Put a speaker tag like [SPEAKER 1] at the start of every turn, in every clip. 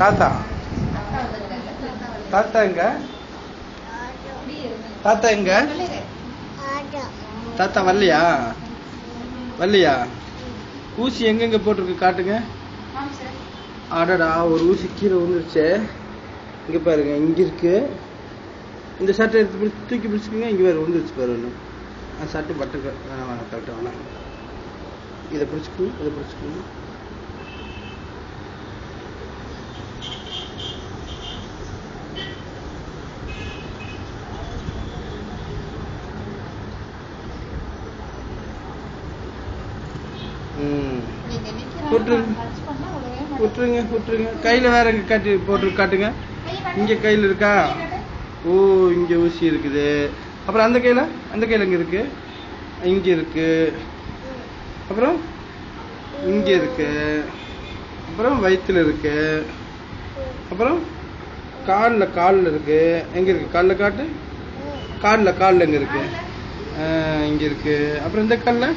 [SPEAKER 1] தாத்தா. தாத்தா எங்க? தாத்தா எங்க? தாத்தா வரலையா வரலையா ஊசி எங்கெங்க போட்டிருக்கு? காட்டுங்க. அடடா ஒரு ஊசி கீழே விழுந்துருச்சு. இங்க பாருங்க இங்க இருக்கு. இந்த சட்டை எடுத்து பிடிச்சி தூக்கி பிடிச்சிக்கோங்க இங்க வேறு விழுந்துருச்சு பாரு ஒன்று சட்டை பட்டு வேணாம் வேணாம் கரெக்டாக வேணாம். இதை பிடிச்சிக்கணும் இதை பிடிச்சிக்கணும். விட்டுருங்க விட்டுருங்க கையில வேற எங்க காட்டி போட்டு காட்டுங்க. இங்க கையில இருக்கா? ஓ இங்க ஊசி இருக்குது. அப்புறம் அந்த கையில? அந்த கையில எங்க இருக்கு. இங்க இருக்கு. அப்புறம்? இங்க இருக்கு. அப்புறம் வயித்துல இருக்கு. அப்புறம்? கால்ல கால்ல இருக்கு. எங்க இருக்கு? கால்ல காட்டு? கால்ல கால்ல எங்க இருக்கு. இங்க இருக்கு. அப்புறம் இந்த கால்ல.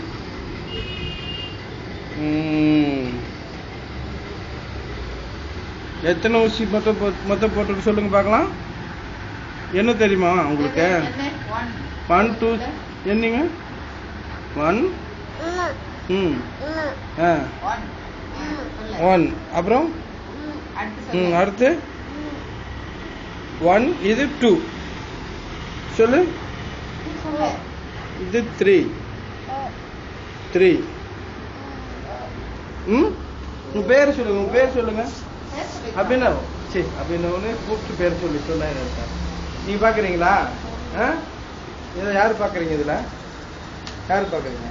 [SPEAKER 1] எத்தனை ஊசி மொத்தம் மொத்தம் போட்டுருக்கு சொல்லுங்க பார்க்கலாம். என்ன தெரியுமா உங்களுக்கு? ஒன் டூ என்னங்க? ஒன் ம். ஆ. ஒன் அப்புறம்? ம். அடுத்து ஒன் இது டூ சொல்லு. இது த்ரீ த்ரீ ம்? உங்க பேர் சொல்லுங்க உங்க பேர் சொல்லுங்க. அபினவ். சரி அபினவ்னு கூப்பிட்டு பேர் சொல்லி சொன்னா என்ன நீங்க பாக்குறீங்களா? இதை யாரு பாக்குறீங்க இதுல? யாரு பாக்குறீங்க?